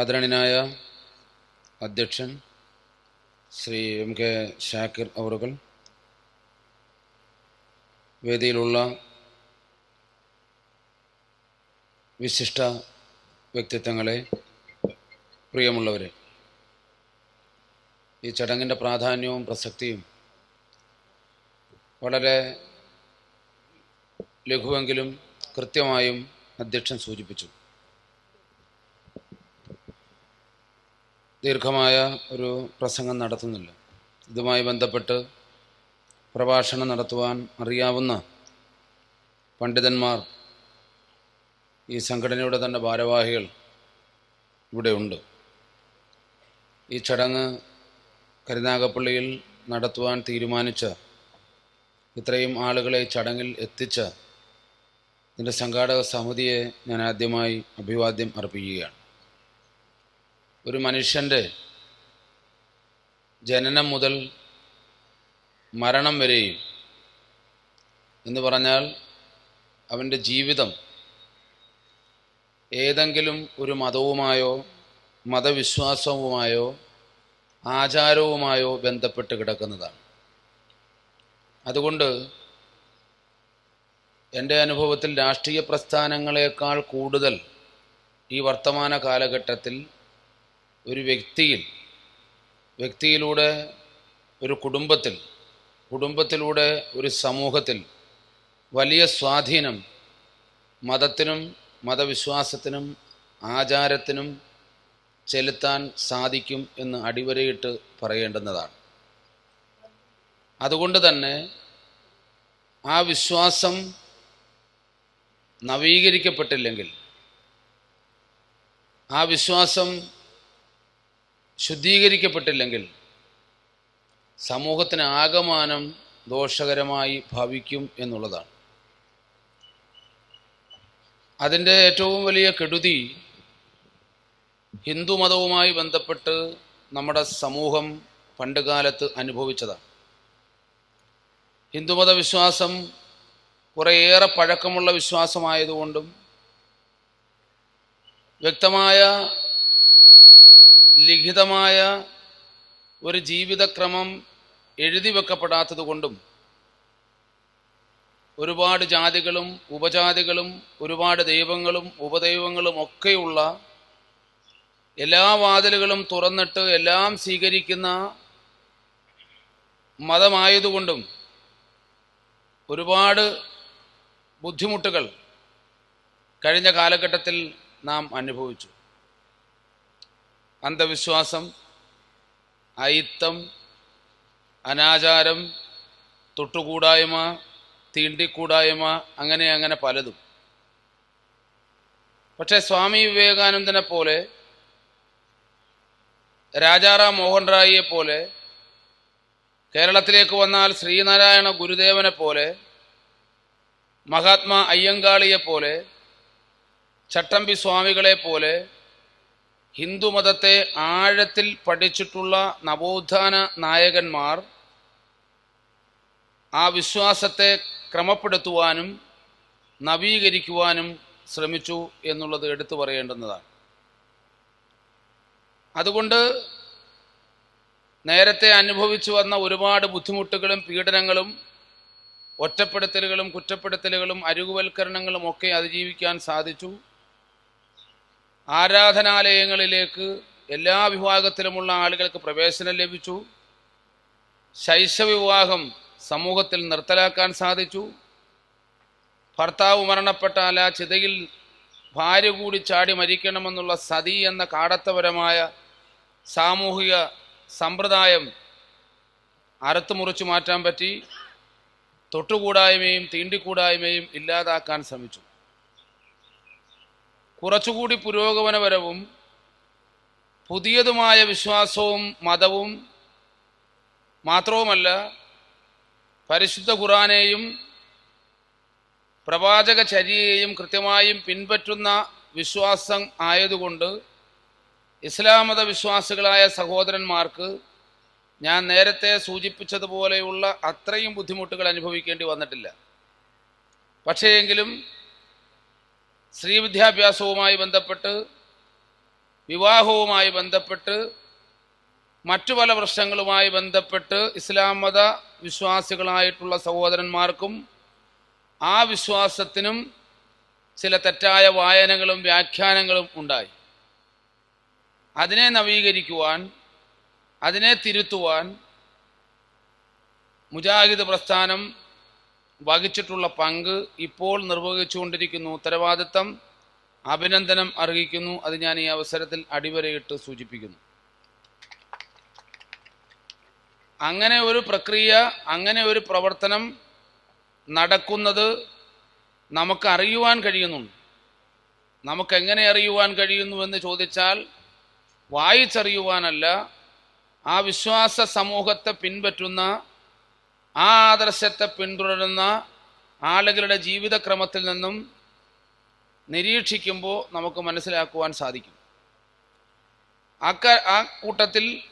ആദരണീയനായ അധ്യക്ഷൻ Shri M K Shakir അവറുകൾ വേദിയിലുള്ള വിശിഷ്ട വ്യക്തിത്വങ്ങളെ പ്രിയമുള്ളവരെ ഈ ചടങ്ങിന്റെ പ്രാധാന്യവും പ്രസക്തിയും വളരെ ലഘുവെങ്കിലും കൃത്യമായും അധ്യക്ഷൻ സൂചിപ്പിച്ചു. ദീർഘമായ ഒരു പ്രസംഗം നടത്തുന്നില്ല. ഇതുമായി ബന്ധപ്പെട്ട് പ്രഭാഷണം നടത്തുവാൻ അറിയാവുന്ന പണ്ഡിതന്മാർ ഈ സംഘടനയുടെ തന്നെ ഭാരവാഹികൾ ഇവിടെയുണ്ട് ഈ ചടങ്ങ് കരുനാഗപ്പള്ളിയിൽ നടത്തുവാൻ തീരുമാനിച്ച ഇത്രയും ആളുകളെ ചടങ്ങിൽ എത്തിച്ച ഇതിന്റെ സംഘാടക സമിതിയെ ഞാൻ ആദ്യമായി അഭിവാദ്യം അർപ്പിക്കുകയാണ്. ഒരു മനുഷ്യന്റെ ജനനം മുതൽ മരണം വരെയും എന്ന് പറഞ്ഞാൽ അവന്റെ ജീവിതം ഏതെങ്കിലും ഒരു മതവുമായോ മതവിശ്വാസവുമായോ ആചാരവുമായോ ബന്ധപ്പെട്ട് കിടക്കുന്നതാണ്. അതുകൊണ്ട് എന്റെ അനുഭവത്തിൽ രാഷ്ട്രീയ പ്രസ്ഥാനങ്ങളെക്കാൾ കൂടുതൽ ഈ വർത്തമാന കാലഘട്ടത്തിൽ ഒരു വ്യക്തിയിൽ വ്യക്തിയിലൂടെ ഒരു കുടുംബത്തിൽ കുടുംബത്തിലൂടെ ഒരു സമൂഹത്തിൽ വലിയ സ്വാധീനം മതത്തിനും മതവിശ്വാസത്തിനും ആചാരത്തിനും ചെലുത്താൻ സാധിക്കും എന്ന് അടിവരയിട്ട് പറയേണ്ടുന്നതാണ്. അതുകൊണ്ട് തന്നെ ആ വിശ്വാസം നവീകരിക്കപ്പെട്ടില്ലെങ്കിൽ ആ വിശ്വാസം ശുദ്ധീകരിക്കപ്പെട്ടില്ലെങ്കിൽ സമൂഹത്തിന് ആകമാനം ദോഷകരമായി ഭവിക്കും എന്നുള്ളതാണ്. അതിന്റെ ഏറ്റവും വലിയ കെടുതി ഹിന്ദുമതവുമായി ബന്ധപ്പെട്ട് നമ്മുടെ സമൂഹം പണ്ടുകാലത്ത് അനുഭവിച്ചതാണ്. ഹിന്ദുമത വിശ്വാസം കുറേയേറെ പഴക്കമുള്ള വിശ്വാസമായതുകൊണ്ടും വ്യക്തമായ ലിഖിതമായ ഒരു ജീവിതക്രമം എഴുതി വെക്കപ്പെടാത്തത് കൊണ്ടും ഒരുപാട് ജാതികളും ഉപജാതികളും ഒരുപാട് ദൈവങ്ങളും ഉപദൈവങ്ങളും ഒക്കെയുള്ള എല്ലാ വാതിലുകളും തുറന്നിട്ട് എല്ലാം സ്വീകരിക്കുന്ന മതമായതുകൊണ്ടും ഒരുപാട് ബുദ്ധിമുട്ടുകൾ കഴിഞ്ഞ കാലഘട്ടത്തിൽ നാം അനുഭവിച്ചു. അന്ധവിശ്വാസം അയിത്തം അനാചാരം തൊട്ടുകൂടായ്മ തീണ്ടിക്കൂടായ്മ അങ്ങനെ അങ്ങനെ പലതും. പക്ഷേ സ്വാമി വിവേകാനന്ദനെ പോലെ രാജാറാം മോഹൻ റായിയെ പോലെ കേരളത്തിലേക്ക് വന്നാൽ ശ്രീനാരായണ ഗുരുദേവനെ പോലെ മഹാത്മാ അയ്യങ്കാളിയെ പോലെ ചട്ടമ്പി സ്വാമികളെ പോലെ ഹിന്ദുമതത്തെ ആഴത്തിൽ പഠിച്ചിട്ടുള്ള നവോത്ഥാന നായകന്മാർ ആ വിശ്വാസത്തെ ക്രമപ്പെടുത്തുവാനും നവീകരിക്കുവാനും ശ്രമിച്ചു എന്നുള്ളത് എടുത്തു പറയേണ്ടുന്നതാണ്. അതുകൊണ്ട് നേരത്തെ അനുഭവിച്ചു വന്ന ഒരുപാട് ബുദ്ധിമുട്ടുകളും പീഡനങ്ങളും ഒറ്റപ്പെടുത്തലുകളും കുറ്റപ്പെടുത്തലുകളും അരുകുവൽക്കരണങ്ങളും ഒക്കെ അതിജീവിക്കാൻ സാധിച്ചു. ആരാധനാലയങ്ങളിലേക്ക് എല്ലാ വിഭാഗത്തിലുമുള്ള ആളുകൾക്ക് പ്രവേശനം ലഭിച്ചു. ശൈശവിവാഹം സമൂഹത്തിൽ നിർത്തലാക്കാൻ സാധിച്ചു. ഭർത്താവ് മരണപ്പെട്ടാൽ ആ ചിതയിൽ ഭാര്യ കൂടി ചാടി മരിക്കണമെന്നുള്ള സതി എന്ന കാടത്തപരമായ സാമൂഹിക സമ്പ്രദായം അറുത്തു മുറിച്ചു മാറ്റാൻ പറ്റി. തൊട്ടുകൂടായ്മയും തീണ്ടിക്കൂടായ്മയും ഇല്ലാതാക്കാൻ ശ്രമിച്ചു. കുറച്ചുകൂടി പുരോഗമനപരവും പുതിയതുമായ വിശ്വാസവും മതവും മാത്രവുമല്ല പരിശുദ്ധ ഖുറാനെയും പ്രവാചക ചര്യയെയും കൃത്യമായും പിൻപറ്റുന്ന വിശ്വാസം ആയതുകൊണ്ട് ഇസ്ലാം വിശ്വാസികളായ സഹോദരന്മാർക്ക് ഞാൻ നേരത്തെ സൂചിപ്പിച്ചതുപോലെയുള്ള അത്രയും ബുദ്ധിമുട്ടുകൾ അനുഭവിക്കേണ്ടി വന്നിട്ടില്ല. പക്ഷേ എങ്കിലും സ്ത്രീ വിദ്യാഭ്യാസവുമായി ബന്ധപ്പെട്ട് വിവാഹവുമായി ബന്ധപ്പെട്ട് മറ്റു പല പ്രശ്നങ്ങളുമായി ബന്ധപ്പെട്ട് ഇസ്ലാം മത വിശ്വാസികളായിട്ടുള്ള സഹോദരന്മാർക്കും ആ വിശ്വാസത്തിനും ചില തെറ്റായ വായനകളും വ്യാഖ്യാനങ്ങളും ഉണ്ടായി. അതിനെ നവീകരിക്കുവാൻ അതിനെ തിരുത്തുവാൻ മുജാഹിദ് പ്രസ്ഥാനം വഹിച്ചിട്ടുള്ള പങ്ക് ഇപ്പോൾ നിർവഹിച്ചുകൊണ്ടിരിക്കുന്നു. ഉത്തരവാദിത്തം അഭിനന്ദനം അർഹിക്കുന്നു. അത് ഞാൻ ഈ അവസരത്തിൽ അടിവരയിട്ട് സൂചിപ്പിക്കുന്നു. അങ്ങനെ ഒരു പ്രക്രിയ അങ്ങനെ ഒരു പ്രവർത്തനം നടക്കുന്നത് നമുക്ക് അറിയുവാൻ കഴിയുന്നുണ്ട്. നമുക്കെങ്ങനെ അറിയുവാൻ കഴിയുന്നു എന്ന് ചോദിച്ചാൽ വായിച്ചറിയുവാനല്ല ആ വിശ്വാസ സമൂഹത്തെ പിൻപറ്റുന്ന ആ ആദർശത്തെ പിന്തുടരുന്ന ആളുകളുടെ ജീവിതക്രമത്തിൽ നിന്നും നിരീക്ഷിക്കുമ്പോൾ നമുക്ക് മനസ്സിലാക്കുവാൻ സാധിക്കും. അക്ക ആ കൂട്ടത്തിൽ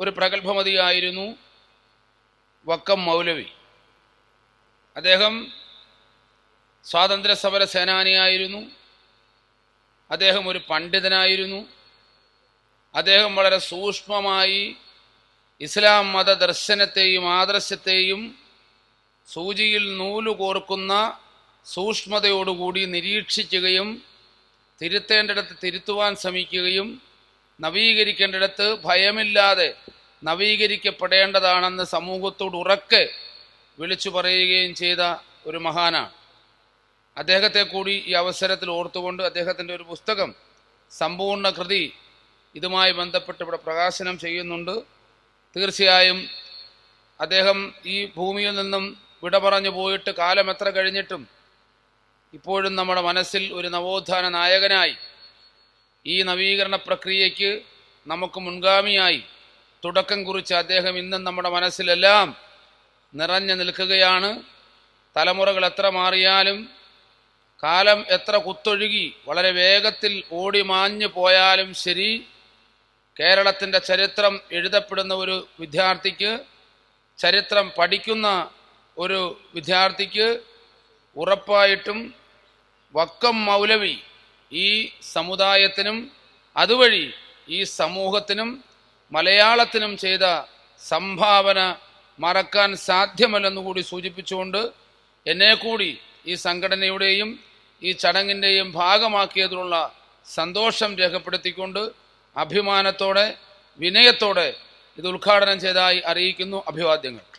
ഒരു പ്രഗത്ഭമതിയായിരുന്നു വക്കം മൗലവി. അദ്ദേഹം സ്വാതന്ത്ര്യസമര സേനാനിയായിരുന്നു. അദ്ദേഹം ഒരു പണ്ഡിതനായിരുന്നു. അദ്ദേഹം വളരെ സൂക്ഷ്മമായി ഇസ്ലാം മത ദർശനത്തെയും ആദർശത്തെയും സൂചിയിൽ നൂലുകോർക്കുന്ന സൂക്ഷ്മതയോടുകൂടി നിരീക്ഷിക്കുകയും തിരുത്തേണ്ടിടത്ത് തിരുത്തുവാൻ ശ്രമിക്കുകയും നവീകരിക്കേണ്ടിടത്ത് ഭയമില്ലാതെ നവീകരിക്കപ്പെടേണ്ടതാണെന്ന് സമൂഹത്തോട് ഉറക്കെ വിളിച്ചു പറയുകയും ചെയ്ത ഒരു മഹാനാണ്. അദ്ദേഹത്തെ കൂടി ഈ അവസരത്തിൽ ഓർത്തുകൊണ്ട് അദ്ദേഹത്തിന്റെ ഒരു പുസ്തകം സമ്പൂർണ കൃതി ഇതുമായി ബന്ധപ്പെട്ട് ഇവിടെ പ്രകാശനം ചെയ്യുന്നുണ്ട്. തീർച്ചയായും അദ്ദേഹം ഈ ഭൂമിയിൽ നിന്നും വിട പറഞ്ഞു പോയിട്ട് കാലം എത്ര കഴിഞ്ഞിട്ടും ഇപ്പോഴും നമ്മുടെ മനസ്സിൽ ഒരു നവോത്ഥാന നായകനായി ഈ നവീകരണ പ്രക്രിയയ്ക്ക് നമുക്ക് മുൻഗാമിയായി തുടക്കം കുറിച്ച് അദ്ദേഹം ഇന്നും നമ്മുടെ മനസ്സിലെല്ലാം നിറഞ്ഞു നിൽക്കുകയാണ്. തലമുറകൾ എത്ര മാറിയാലും കാലം എത്ര കുത്തൊഴുകി വളരെ വേഗത്തിൽ ഓടി മാഞ്ഞു പോയാലും ശരി കേരളത്തിന്റെ ചരിത്രം എഴുതപ്പെടുന്ന ഒരു വിദ്യാർത്ഥിക്ക് ചരിത്രം പഠിക്കുന്ന ഒരു വിദ്യാർത്ഥിക്ക് ഉറപ്പായിട്ടും വക്കം മൗലവി ഈ സമുദായത്തിനും അതുവഴി ഈ സമൂഹത്തിനും മലയാളത്തിനും ചെയ്ത സംഭാവന മറക്കാൻ സാധ്യമല്ലെന്നുകൂടി സൂചിപ്പിച്ചുകൊണ്ട് എന്നെ കൂടി ഈ സംഘടനയുടെയും ഈ ചടങ്ങിന്റെയും ഭാഗമാക്കിയതിലുള്ള സന്തോഷം രേഖപ്പെടുത്തിക്കൊണ്ട് അഭിമാനത്തോടെ വിനയത്തോടെ ഇത് ഉദ്ഘാടനം ചെയ്തതായി അറിയിക്കുന്നു അഭിവാദ്യങ്ങൾ.